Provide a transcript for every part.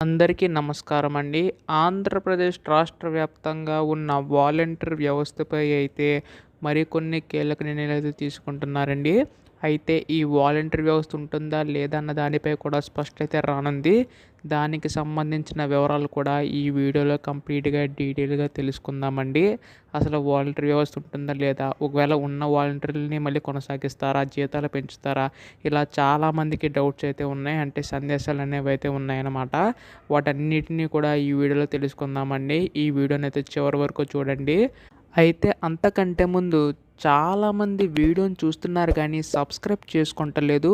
అందరికీ నమస్కారం అండి. ఆంధ్రప్రదేశ్ రాష్ట్ర వ్యాప్తంగా ఉన్న వాలంటీర్ వ్యవస్థపై అయితే మరికొన్ని కీలక నిర్ణయాలు అయితే తీసుకుంటున్నారండి. అయితే ఈ వాలంటరీ వ్యవస్థ ఉంటుందా లేదా అన్న దానిపై కూడా స్పష్టత రానుంది. దానికి సంబంధించిన వివరాలు కూడా ఈ వీడియోలో కంప్లీట్గా డీటెయిల్గా తెలుసుకుందామండి. అసలు వాలంటరీ వ్యవస్థ ఉంటుందా లేదా? ఒకవేళ ఉన్న వాలంటీర్లని మళ్ళీ కొనసాగిస్తారా? జీతాలు పెంచుతారా? ఇలా చాలామందికి డౌట్స్ అయితే ఉన్నాయి. అంటే సందేశాలు అనేవి అయితే ఉన్నాయన్నమాట. వాటన్నిటిని కూడా ఈ వీడియోలో తెలుసుకుందామండి. ఈ వీడియోని అయితే చివరి వరకు చూడండి. అయితే అంతకంటే ముందు చాలామంది వీడియోని చూస్తున్నారు కానీ సబ్స్క్రైబ్ చేసుకుంటలేదు.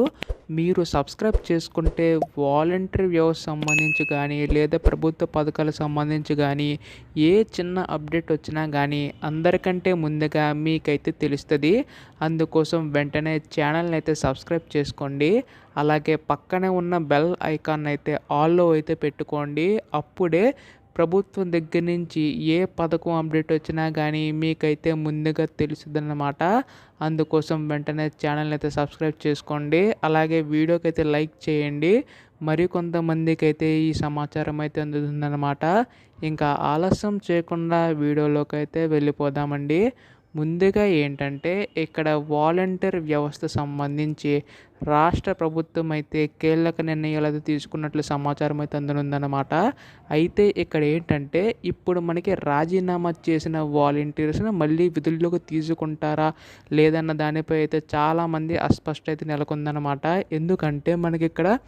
మీరు సబ్స్క్రైబ్ చేసుకుంటే వాలంటరీ వ్యవస్థ సంబంధించి కానీ లేదా ప్రభుత్వ పథకాలకు సంబంధించి కానీ ఏ చిన్న అప్డేట్ వచ్చినా కానీ అందరికంటే ముందుగా మీకైతే తెలుస్తుంది. అందుకోసం వెంటనే ఛానల్ని అయితే సబ్స్క్రైబ్ చేసుకోండి. అలాగే పక్కనే ఉన్న బెల్ ఐకాన్ అయితే ఆల్లో అయితే పెట్టుకోండి. అప్పుడే ప్రభుత్వం దగ్గర నుంచి ఏ పథకం అప్డేట్ వచ్చినా కానీ మీకైతే ముందుగా తెలుసుదన్నమాట. అందుకోసం వెంటనే ఛానల్ని అయితే సబ్స్క్రైబ్ చేసుకోండి. అలాగే వీడియోకి అయితే లైక్ చేయండి. మరి కొంతమందికి అయితే ఈ సమాచారం అయితే అందుతుందన్నమాట. ఇంకా ఆలస్యం చేయకుండా వీడియోలోకి అయితే వెళ్ళిపోదామండి. ముందుగా ఏంటంటే ఇక్కడ వాలంటీర్ వ్యవస్థ సంబంధించి రాష్ట్ర ప్రభుత్వం అయితే కీలక నిర్ణయాలు అయితే తీసుకున్నట్లు సమాచారం అయితే అందనుందన్నమాట. అయితే ఇక్కడ ఏంటంటే ఇప్పుడు మనకి రాజీనామా చేసిన వాలంటీర్స్ని మళ్ళీ విధుల్లోకి తీసుకుంటారా లేదన్న దానిపై అయితే చాలామంది అస్పష్టత నెలకొందనమాట ఎందుకంటే మనకి ఇక్కడ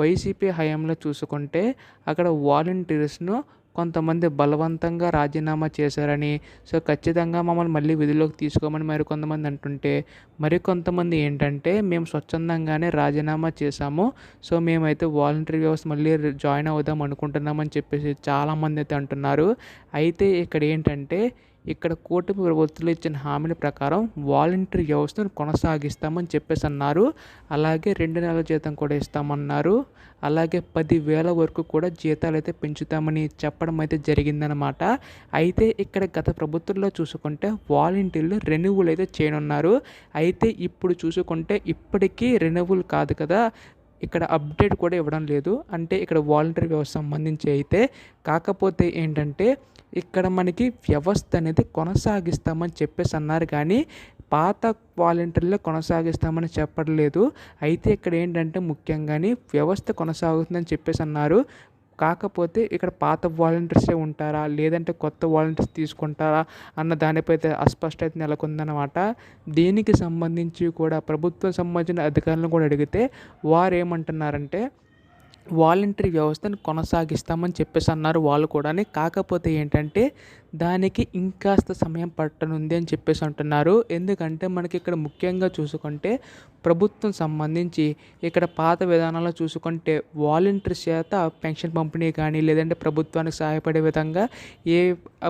వైసీపీ హయాంలో చూసుకుంటే అక్కడ వాలంటీర్స్ను కొంతమంది బలవంతంగా రాజీనామా చేశారని సో ఖచ్చితంగా మమ్మల్ని మళ్ళీ విధుల్లోకి తీసుకోమని మరి కొంతమంది అంటుంటే మరి కొంతమంది ఏంటంటే మేము స్వచ్ఛందంగానే రాజీనామా చేశాము సో మేమైతే వాలంటరీ వ్యవస్థ మళ్ళీ జాయిన్ అవుదాం అనుకుంటున్నామని చెప్పేసి చాలామంది అయితే అంటున్నారు. అయితే ఇక్కడ ఏంటంటే ఇక్కడ కూటమి ప్రభుత్వంలో ఇచ్చిన హామీల ప్రకారం వాలంటరీ వ్యవస్థను కొనసాగిస్తామని చెప్పేసి అన్నారు. అలాగే రెండు నెలల జీతం కూడా ఇస్తామన్నారు. అలాగే పదివేల వరకు కూడా జీతాలు అయితే పెంచుతామని చెప్పడం అయితే జరిగిందనమాట అయితే ఇక్కడ గత ప్రభుత్వంలో చూసుకుంటే వాలంటీర్లు రెన్యువల్ అయితే చేయనున్నారు. అయితే ఇప్పుడు చూసుకుంటే ఇప్పటికీ రెన్యువల్ కాదు కదా. ఇక్కడ అప్డేట్ కూడా ఇవ్వడం లేదు. అంటే ఇక్కడ వాలంటరీ వ్యవస్థ సంబంధించి అయితే. కాకపోతే ఏంటంటే ఇక్కడ మనకి వ్యవస్థ అనేది కొనసాగిస్తామని చెప్పేసి అన్నారు కానీ పాత వాలంటీర్లే కొనసాగిస్తామని చెప్పట్లేదు. అయితే ఇక్కడ ఏంటంటే ముఖ్యంగాని వ్యవస్థ కొనసాగుతుందని చెప్పేసి అన్నారు. కాకపోతే ఇక్కడ పాత వాలంటీర్సే ఉంటారా? లేదంటే కొత్త వాలంటీర్స్ తీసుకుంటారా? అన్న దానిపై అయితే అస్పష్టత నెలకొందనమాట దీనికి సంబంధించి కూడా ప్రభుత్వం సంబంధించిన అధికారులను కూడా అడిగితే వారు ఏమంటున్నారంటే వాలంటరీ వ్యవస్థను కొనసాగిస్తామని చెప్పేసి అన్నారు వాళ్ళు కూడా కాకపోతే ఏంటంటే దానికి ఇంకాస్త సమయం పట్టనుంది అని చెప్పేసి అంటున్నారు. ఎందుకంటే మనకి ఇక్కడ ముఖ్యంగా చూసుకుంటే ప్రభుత్వం సంబంధించి ఇక్కడ పాత విధానాల్లో చూసుకుంటే వాలంటీర్ చేత పెన్షన్ పంపిణీ కానీ లేదంటే ప్రభుత్వానికి సహాయపడే విధంగా ఏ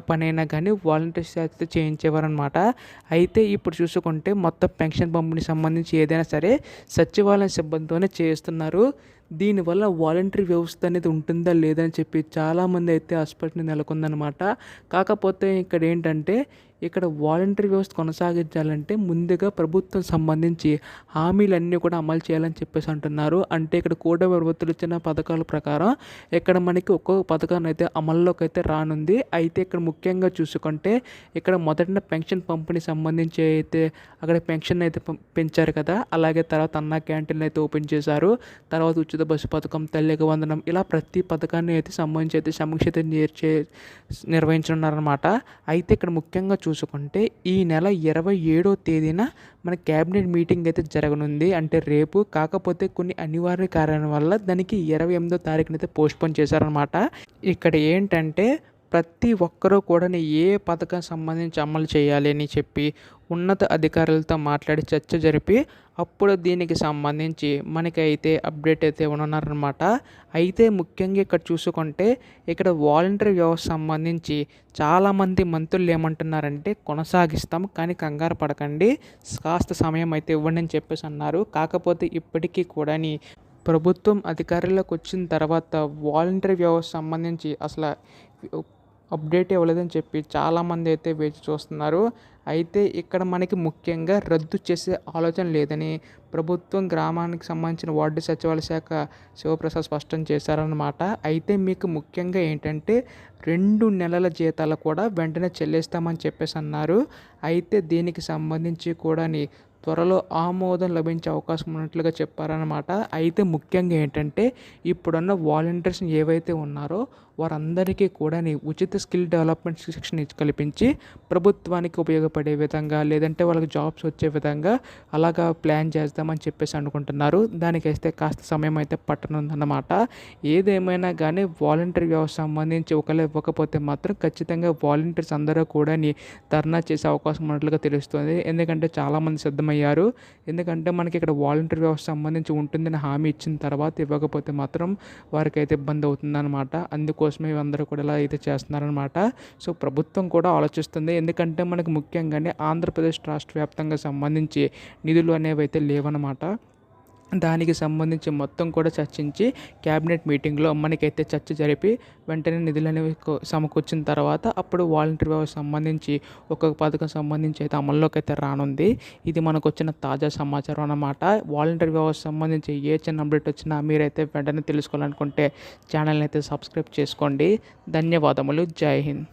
పనైనా కానీ వాలంటీర్ చేత చేయించేవారనమాట అయితే ఇప్పుడు చూసుకుంటే మొత్తం పెన్షన్ పంపిణీ సంబంధించి ఏదైనా సరే సచివాలయం సిబ్బందితోనే చేస్తున్నారు దీనివల్ల వాలంటరీ వ్యవస్థ అనేది ఉంటుందా లేదని చెప్పి చాలామంది అయితే అస్పష్టత నెలకొందనమాట కాకపోతే ఇక్కడ ఏంటంటే ఇక్కడ వాలంటరీ వ్యవస్థ కొనసాగించాలంటే ముందుగా ప్రభుత్వం సంబంధించి హామీలన్నీ కూడా అమలు చేయాలని చెప్పేసి అంటున్నారు. అంటే ఇక్కడ కూడ ప్రభుత్వం ఇచ్చిన పథకాల ప్రకారం ఇక్కడ మనకి ఒక్కొక్క పథకాన్ని అయితే అమల్లోకి అయితే రానుంది. అయితే ఇక్కడ ముఖ్యంగా చూసుకుంటే ఇక్కడ మొదటిన పెన్షన్ పంపిణీ సంబంధించి అయితే అక్కడ పెన్షన్ అయితే పెంచారు కదా. అలాగే తర్వాత అన్న క్యాంటీన్ అయితే ఓపెన్ చేశారు. తర్వాత ఉచిత బస్సు పథకం తల్లికి వందనం ఇలా ప్రతి పథకాన్ని అయితే సంబంధించి అయితే సమీక్ష అయితే నిర్వహించనున్నారనమాట అయితే ఇక్కడ ముఖ్యంగా చూ చూసుకుంటే ఈ నెల ఇరవై ఏడో తేదీన మన క్యాబినెట్ మీటింగ్ అయితే జరగనుంది. అంటే రేపు కాకపోతే కొన్ని అనివార్య కారణాల వల్ల దానికి ఇరవై ఎనిమిదో తారీఖునైతే పోస్ట్పోన్ చేశారనమాట ఇక్కడ ఏంటంటే ప్రతి ఒక్కరూ కూడా ఏ పథకం సంబంధించి అమలు చేయాలి అని చెప్పి ఉన్నత అధికారులతో మాట్లాడి చర్చ జరిపి అప్పుడు దీనికి సంబంధించి మనకైతే అప్డేట్ అయితే ఉన్నారనమాట అయితే ముఖ్యంగా ఇక్కడ చూసుకుంటే ఇక్కడ వాలంటరీ వ్యవస్థ సంబంధించి చాలామంది మంత్రులు ఏమంటున్నారంటే కొనసాగిస్తాం కానీ కంగారు పడకండి కాస్త సమయం అయితే ఇవ్వండి అని చెప్పేసి అన్నారు. కాకపోతే ఇప్పటికీ కూడా ప్రభుత్వం అధికారంలోకి వచ్చిన తర్వాత వాలంటరీ వ్యవస్థ సంబంధించి అసలు అప్డేట్ ఇవ్వలేదని చెప్పి చాలామంది అయితే వేచి చూస్తున్నారు. అయితే ఇక్కడ మనకి ముఖ్యంగా రద్దు చేసే ఆలోచన లేదని ప్రభుత్వం గ్రామానికి సంబంధించిన వార్డు సచివాలయ శాఖ శివప్రసాద్ స్పష్టం చేశారన్నమాట. అయితే మీకు ముఖ్యంగా ఏంటంటే రెండు నెలల జీతాలు కూడా వెంటనే చెల్లిస్తామని చెప్పేసి అన్నారు. అయితే దీనికి సంబంధించి కూడా త్వరలో ఆమోదం లభించే అవకాశం ఉన్నట్లుగా చెప్పారనమాట అయితే ముఖ్యంగా ఏంటంటే ఇప్పుడున్న వాలంటీర్స్ ఏవైతే ఉన్నారో వారందరికీ కూడా ఉచిత స్కిల్ డెవలప్మెంట్ శిక్షణ కల్పించి ప్రభుత్వానికి ఉపయోగపడే విధంగా లేదంటే వాళ్ళకి జాబ్స్ వచ్చే విధంగా అలాగా ప్లాన్ చేద్దామని చెప్పేసి అనుకుంటున్నారు. దానికైతే కాస్త సమయం అయితే పట్టనుందన్నమాట. ఏదేమైనా కానీ వాలంటీర్ వ్యవస్థ సంబంధించి ఒకళ్ళు ఇవ్వకపోతే మాత్రం ఖచ్చితంగా వాలంటీర్స్ అందరూ కూడా ధర్నా చేసే అవకాశం ఉన్నట్లుగా తెలుస్తుంది. ఎందుకంటే చాలామంది సిద్ధమయ్యారు. ఎందుకంటే మనకి ఇక్కడ వాలంటీర్ వ్యవస్థ సంబంధించి ఉంటుందని హామీ ఇచ్చిన తర్వాత ఇవ్వకపోతే మాత్రం వారికి అయితే ఇబ్బంది అవుతుందన్నమాట. అందుకోసమే అందరూ కూడా ఇలా అయితే చేస్తున్నారనమాట సో ప్రభుత్వం కూడా ఆలోచిస్తుంది. ఎందుకంటే మనకు ముఖ్యంగానే ఆంధ్రప్రదేశ్ రాష్ట్ర వ్యాప్తంగా సంబంధించి నిధులు అనేవి అయితే లేవన్నమాట. దానికి సంబంధించి మొత్తం కూడా చర్చించి క్యాబినెట్ మీటింగ్లో మనకైతే చర్చ జరిపి వెంటనే నిధులు అనేవి సమకూర్చిన తర్వాత అప్పుడు వాలంటీర్ వ్యవస్థ సంబంధించి ఒక్కొక్క పథకం సంబంధించి అయితే అమల్లోకి అయితే రానుంది. ఇది మనకు వచ్చిన తాజా సమాచారం అన్నమాట. వాలంటీర్ వ్యవస్థ సంబంధించి ఏ చిన్న అప్డేట్ వచ్చినా మీరైతే వెంటనే తెలుసుకోవాలనుకుంటే ఛానల్ని అయితే సబ్స్క్రైబ్ చేసుకోండి. ధన్యవాదములు. జై హింద్.